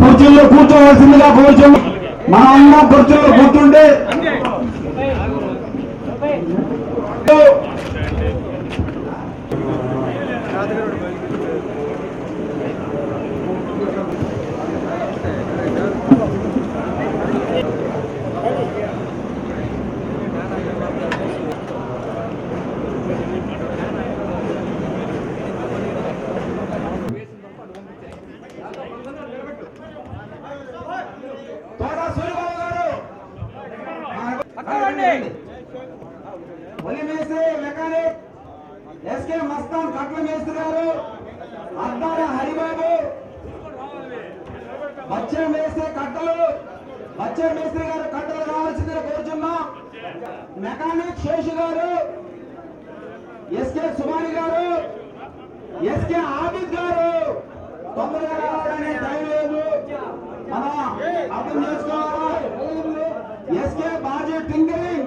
కుర్చీల్లో కూర్చోవలసిందిగా కూర్చోండి మనం అందరం కుర్చీల్లో కూర్చుంటే తోట సూర్యబాబు గారు ఒలి మేస్త్రి మెకానిక్ ఎస్కే మేస్త్రి గారు అద్దాల హరిబాబు. వచ్చే మేస్త్రి కట్టలు. వచ్చే మేస్త్రి గారు కట్టలు కావాల్సిందని కోరుచున్నా. మెకానిక్ శేషు గారు. ఎస్కే సుమాని గారు. ఎస్కే ఆబిద్ గారు. తొందరగా రావాలనే టైం లేదు. మనం అర్థం చేసుకోవాలి? SK Baji tinkering.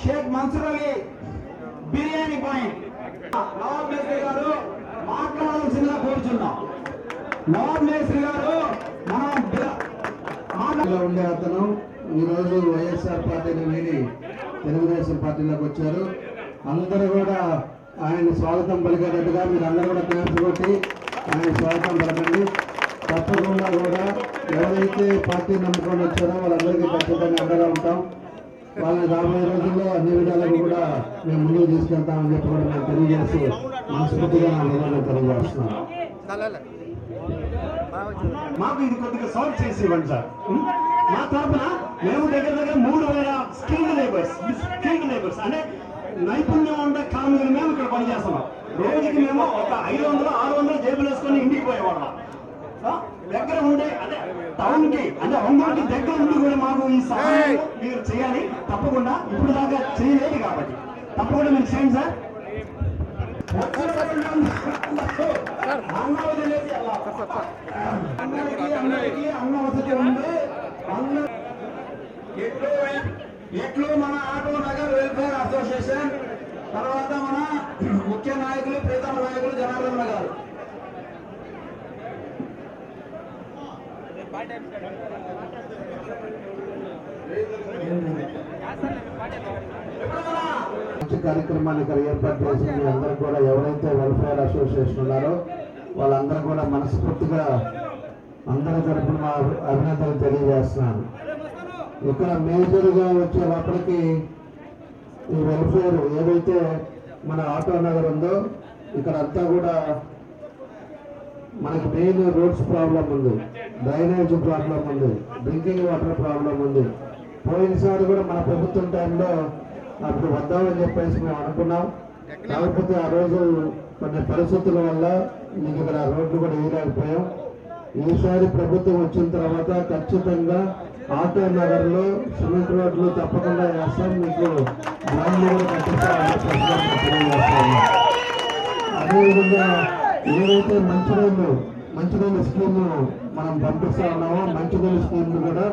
Shaik Mansoor Ali biryani point. Nawab మేస్త్రి గారు మాట్లాడాల్సిందిగా కోరుచున్నాం. నవాబ్ మేస్త్రి గారు మనం ఉండే అతను ఈరోజు వైఎస్ఆర్ పార్టీని వీడి తెలుగుదేశం పార్టీలోకి వచ్చారు. అందరూ కూడా ఆయన స్వాగతం పలికేటట్టుగా మీరు అందరూ కూడా క్లాప్స్ కొట్టి ఆయన స్వాగతం పలకండి. తప్పకుండా కూడా ఎవరైతే పార్టీ నమ్ముకొని వచ్చారో వాళ్ళందరికీ ఖచ్చితంగా అండగా ఉంటాం. వాళ్ళని రాబోయే రోజుల్లో అన్ని విధాలుగా కూడా మేము ముందుకు తీసుకెళ్తామని చెప్పి కూడా మేము తెలియజేసి మనస్ఫూర్తిగా నా విధానం తెలియజేస్తున్నాం మాకు ఇది కొద్దిగా సాల్వ్ చేసి ఇవ్వండి సార్. మా తరపున మేము దగ్గర దగ్గర మూడు వేల స్కిల్డ్ లేబర్స్ స్కిల్డ్ లేబర్స్ అంటే నైపుణ్యం ఉండే కార్మికులు మేము ఇక్కడ పనిచేస్తున్నాం. రోజుకి మేము ఒక ఐదు వందలు ఆరు వందలు జేబులు వేసుకొని ఇంటికి పోయేవాళ్ళం. దగ్గర ఉండే అంటే టౌన్కి అంటే ఒంగోలుకి దగ్గర ఉండి కూడా మాకు ఈ సహాయం మీరు చేయాలి. తప్పకుండా ఇప్పుడు దాకా చేయలేదు కాబట్టి. తప్పకుండా మీరు చేయండి సార్. అన్న వదిలేసి అలా అందరికీ అందరికీ అన్న వసతి ఉంది అందరూ ఎట్లు ఎట్లు మన ఆటో నగర్ వెల్ఫేర్ అసోసియేషన్ తర్వాత మన ముఖ్య నాయకులు ప్రీతమ నాయకులు జనార్దన్ గారు మంచి కార్యక్రమాన్ని ఇక్కడ ఏర్పాటు చేసి మీ అందరూ కూడా ఎవరైతే వెల్ఫేర్ అసోసియేషన్ ఉన్నారో వాళ్ళందరూ కూడా మనస్ఫూర్తిగా అందరి తరఫున అభినందనలు తెలియజేస్తున్నాను. ఇక్కడ మేజర్గా వచ్చే లోపలికి ఈ వెల్ఫేర్ ఏదైతే మన ఆటో నగర్ ఉందో ఇక్కడ అంతా కూడా మనకి మెయిన్ రోడ్స్ ప్రాబ్లం ఉంది. డ్రైనేజ్ ప్రాబ్లం ఉంది డ్రింకింగ్ వాటర్ ప్రాబ్లం ఉంది. పోయినసారి కూడా మన ప్రభుత్వం టైంలో అప్పుడు వద్దామని చెప్పేసి మేము అనుకున్నాం. కాకపోతే ఆ రోజు కొన్ని పరిస్థితుల వల్ల మీకు ఇక్కడ రోడ్లు కూడా వేయలేకపోయాం ఈసారి ప్రభుత్వం వచ్చిన తర్వాత ఖచ్చితంగా ఆటో నగర్లో సిమెంట్ రోడ్లు తప్పకుండా వేస్తాం. మీకు డ్రైన్లు కూడా కట్టిస్తామని చెప్పేసి మేము మంచి అదేవిధంగా ఏదైతే మనం పంపిస్తా ఉన్నామో మంచి తెలుస్తుంది కూడా.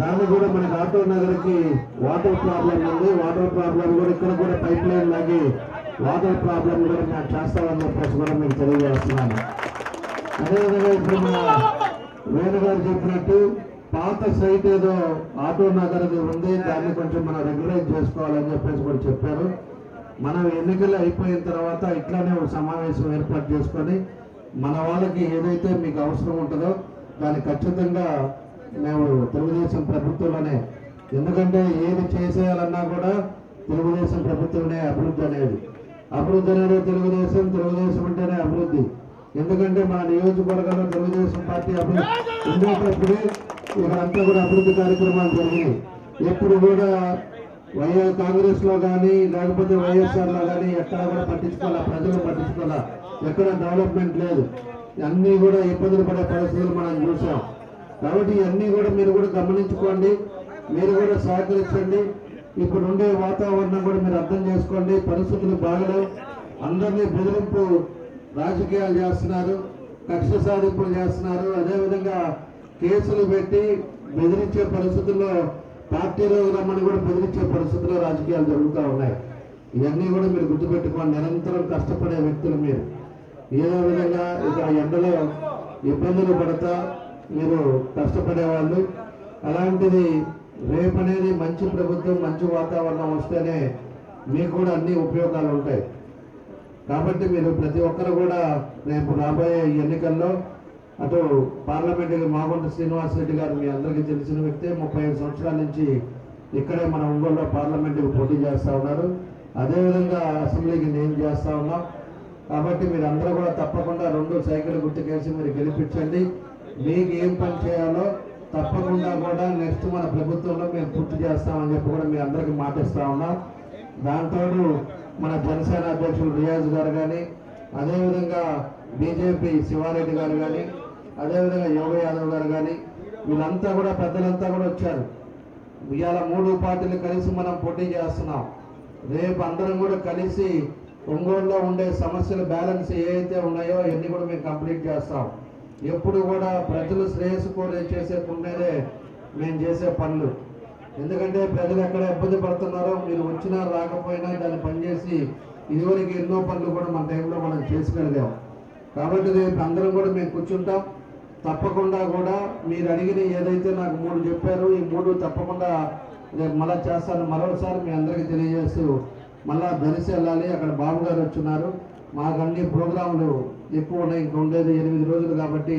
దాన్ని కూడా మన ఆటో నగర్కి వాటర్ ప్రాబ్లం ఉంది. వాటర్ ప్రాబ్లం కూడా ఇక్కడ కూడా పైప్ లైన్ లాగి వాటర్ ప్రాబ్లం కూడా మేము చేస్తామని చెప్పేసి కూడా మీకు తెలియజేస్తున్నాను. అదేవిధంగా ఇప్పుడు మన వేణుగారు చెప్పినట్టు పాత సైట్ ఏదో ఆటో నగర్ది ఉంది. దాన్ని కొంచెం మనం రెగ్యులైజ్ చేసుకోవాలని చెప్పేసి కూడా చెప్పారు. మనం ఎన్నికలు అయిపోయిన తర్వాత ఇట్లానే ఒక సమావేశం ఏర్పాటు చేసుకొని మన వాళ్ళకి ఏదైతే మీకు అవసరం ఉంటుందో దాన్ని ఖచ్చితంగా మేము తెలుగుదేశం ప్రభుత్వంలోనే ఎందుకంటే ఏది చేసేయాలన్నా కూడా తెలుగుదేశం ప్రభుత్వమే అభివృద్ధి అనేది. అభివృద్ధి అనేది తెలుగుదేశం తెలుగుదేశం అంటేనే అభివృద్ధి. ఎందుకంటే మన నియోజకవర్గంలో తెలుగుదేశం పార్టీ అభివృద్ధి ఉండేటప్పుడే ఇక్కడంతా కూడా అభివృద్ధి కార్యక్రమాలు జరిగినాయి. ఎప్పుడు కూడా వైఎస్ కాంగ్రెస్లో కానీ లేకపోతే వైఎస్ఆర్లో కానీ ఎక్కడ కూడా పట్టించుకోవాలా? ప్రజలు పట్టించుకోవాలా? ఎక్కడ డెవలప్మెంట్ లేదు. అన్నీ కూడా ఇబ్బందులు పడే పరిస్థితులు మనం చూసాం. కాబట్టి ఇవన్నీ కూడా మీరు కూడా గమనించుకోండి. మీరు కూడా సహకరించండి. ఇప్పుడు ఉండే వాతావరణం కూడా మీరు అర్థం చేసుకోండి. పరిస్థితులు బాగలేవు. అందరినీ బెదిరింపు రాజకీయాలు చేస్తున్నారు. కక్ష సాధింపులు చేస్తున్నారు. అదేవిధంగా కేసులు పెట్టి బెదిరించే పరిస్థితుల్లో పార్టీలో రమ్మని కూడా బెదిరించే పరిస్థితుల్లో రాజకీయాలు జరుగుతూ ఉన్నాయి. ఇవన్నీ కూడా మీరు గుర్తుపెట్టుకోండి. నిరంతరం కష్టపడే వ్యక్తులు మీరు. ఏదో విధంగా ఇక ఎండలో ఇబ్బందులు పడతా మీరు కష్టపడే వాళ్ళు అలాంటిది రేపు అనేది మంచి ప్రభుత్వం మంచి వాతావరణం వస్తేనే మీకు కూడా అన్ని ఉపయోగాలు ఉంటాయి. కాబట్టి మీరు ప్రతి ఒక్కరు కూడా రేపు రాబోయే ఎన్నికల్లో అటు పార్లమెంటుకి మాగుంట శ్రీనివాస్ రెడ్డి గారు మీ అందరికీ తెలిసిన వ్యక్తే ముప్పై ఐదు సంవత్సరాల నుంచి ఇక్కడే మన ఒంగోలులో పార్లమెంటుకి పోటీ చేస్తూ ఉన్నారు. అదేవిధంగా అసెంబ్లీకి నేను చేస్తూ ఉన్నాం. కాబట్టి మీరు అందరూ కూడా తప్పకుండా రెండు సైకిల్ గుర్తుకేసి మీరు గెలిపించండి. మీకు ఏం పని చేయాలో తప్పకుండా కూడా నెక్స్ట్ మన ప్రభుత్వంలో మేము పూర్తి చేస్తామని చెప్పి కూడా మీ అందరికీ మాటిస్తూ ఉన్నాం. దాంతో మన జనసేన అధ్యక్షులు రియాజ్ గారు కానీ అదేవిధంగా బీజేపీ శివారెడ్డి గారు కానీ అదేవిధంగా యోగ యాదవ్ గారు కానీ వీళ్ళంతా కూడా పెద్దలంతా కూడా వచ్చారు. ఇవాళ మూడు పార్టీలు కలిసి మనం పోటీ చేస్తున్నాం. రేపు అందరం కూడా కలిసి ఒంగోలులో ఉండే సమస్యలు బ్యాలెన్స్ ఏవైతే ఉన్నాయో అవన్నీ కూడా మేము కంప్లీట్ చేస్తాం. ఎప్పుడు కూడా ప్రజలు శ్రేయస్సు కోరే చేసే ఉండేదే మేము చేసే పనులు. ఎందుకంటే ప్రజలు ఎక్కడ ఇబ్బంది పడుతున్నారో మీరు వచ్చినా రాకపోయినా దాన్ని పనిచేసి ఇదివరకు ఎన్నో పనులు కూడా మన టైంలో మనం చేసుకెళ్ళాం కాబట్టి రేపు అందరం కూడా మేము కూర్చుంటాం. తప్పకుండా కూడా మీరు అడిగిన ఏదైతే నాకు మూడు చెప్పారో ఈ మూడు తప్పకుండా రేపు మళ్ళా చేస్తాను. మరోసారి మీ అందరికీ తెలియజేస్తూ మళ్ళా ధరిసి వెళ్ళాలి. అక్కడ బాబు గారు వచ్చున్నారు. మాకు అన్ని ప్రోగ్రాంలు ఎక్కువ ఉన్నాయి. ఇంకా ఉండేది ఎనిమిది రోజులు కాబట్టి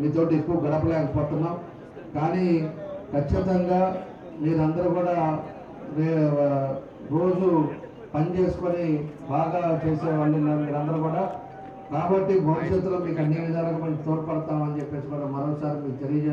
మీతోటి ఎక్కువ గడపలేకపోతున్నాం. కానీ ఖచ్చితంగా మీరందరూ కూడా రోజు పని చేసుకొని బాగా చేసేవాళ్ళు మీరందరూ కూడా. కాబట్టి భవిష్యత్తులో మీకు అన్ని విధాలుగా మేము తోడ్పడతామని చెప్పేసి కూడా మరోసారి మీకు తెలియజేస్తాం